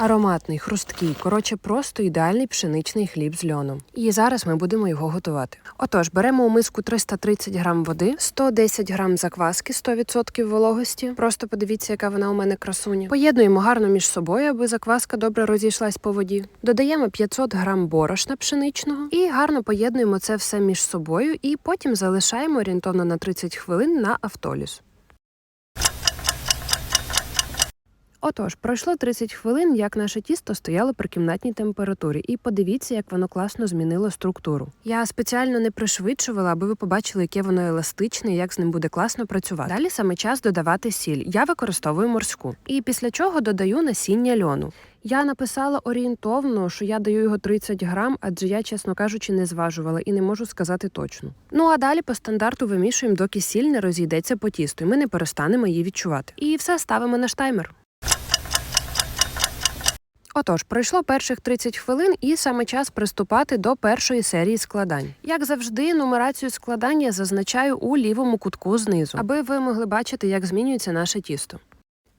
Ароматний, хрусткий, коротше, просто ідеальний пшеничний хліб з льоном. І зараз ми будемо його готувати. Отож, беремо у миску 330 грам води, 110 грам закваски, 100% вологості. Просто подивіться, яка вона у мене красуня. Поєднуємо гарно між собою, аби закваска добре розійшлась по воді. Додаємо 500 грам борошна пшеничного і гарно поєднуємо це все між собою, і потім залишаємо орієнтовно на 30 хвилин на автоліз. Отож, пройшло 30 хвилин, як наше тісто стояло при кімнатній температурі, і подивіться, як воно класно змінило структуру. Я спеціально не пришвидшувала, аби ви побачили, яке воно еластичне і як з ним буде класно працювати. Далі саме час додавати сіль. Я використовую морську. І після чого додаю насіння льону. Я написала орієнтовно, що я даю його 30 грам, адже я, чесно кажучи, не зважувала і не можу сказати точно. Ну а далі по стандарту вимішуємо, доки сіль не розійдеться по тісту, і ми не перестанемо її відчувати. І все ставимо на штаймер. Отож, пройшло перших 30 хвилин, і саме час приступати до першої серії складань. Як завжди, нумерацію складання зазначаю у лівому кутку знизу, аби ви могли бачити, як змінюється наше тісто.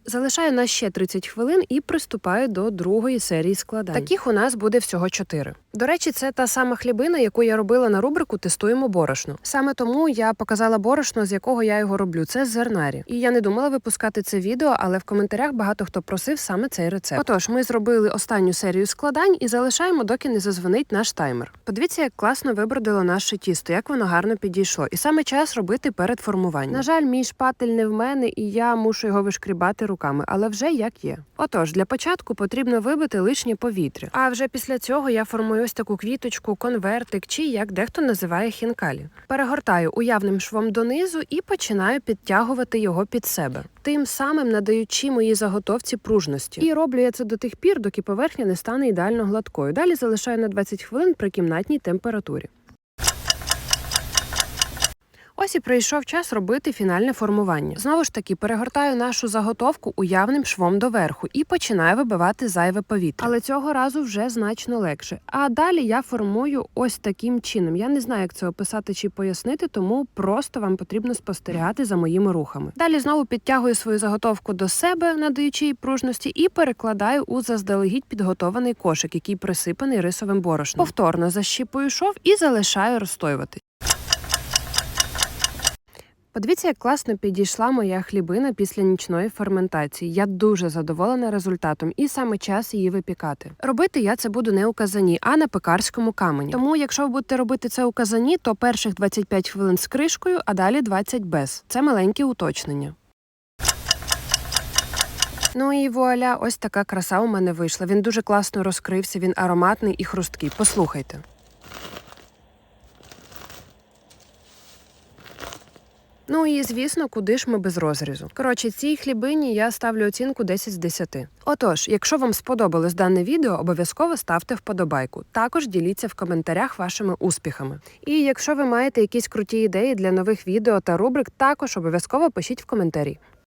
Залишаю на ще 30 хвилин і приступаю до другої серії складань. Таких у нас буде всього 4. До речі, це та сама хлібина, яку я робила на рубрику Тестуємо борошно. Саме тому я показала борошно, з якого я його роблю. Це зернарі. І я не думала випускати це відео, але в коментарях багато хто просив саме цей рецепт. Отож, ми зробили останню серію складань і залишаємо, доки не зазвонить наш таймер. Подивіться, як класно вибродило наше тісто, як воно гарно підійшло. І саме час робити перед формуванням. На жаль, мій шпатель не в мене, і я мушу його вишкрібати руками, але вже як є. Отож, для початку потрібно вибити лишнє повітря. А вже після цього я формую ось таку квіточку, конвертик чи як дехто називає хінкалі. Перегортаю уявним швом донизу і починаю підтягувати його під себе, тим самим надаючи моїй заготовці пружності. І роблю я це до тих пір, доки поверхня не стане ідеально гладкою. Далі залишаю на 20 хвилин при кімнатній температурі. Ось і прийшов час робити фінальне формування. Знову ж таки, перегортаю нашу заготовку уявним швом доверху і починаю вибивати зайве повітря. Але цього разу вже значно легше. А далі я формую ось таким чином. Я не знаю, як це описати чи пояснити, тому просто вам потрібно спостерігати за моїми рухами. Далі знову підтягую свою заготовку до себе, надаючи їй пружності, і перекладаю у заздалегідь підготований кошик, який присипаний рисовим борошном. Повторно защіпую шов і залишаю розстоювати. Подивіться, як класно підійшла моя хлібина після нічної ферментації. Я дуже задоволена результатом, і саме час її випікати. Робити я це буду не у казані, а на пекарському камені. Тому, якщо ви будете робити це у казані, то перших 25 хвилин з кришкою, а далі 20 без. Це маленьке уточнення. Ну і вуаля, ось така краса у мене вийшла. Він дуже класно розкрився, він ароматний і хрусткий. Послухайте. Ну і звісно, куди ж ми без розрізу. Коротше, цій хлібині я ставлю оцінку 10 з 10. Отож, якщо вам сподобалось дане відео, обов'язково ставте вподобайку. Також діліться в коментарях вашими успіхами. І якщо ви маєте якісь круті ідеї для нових відео та рубрик, також обов'язково пишіть в коментарі.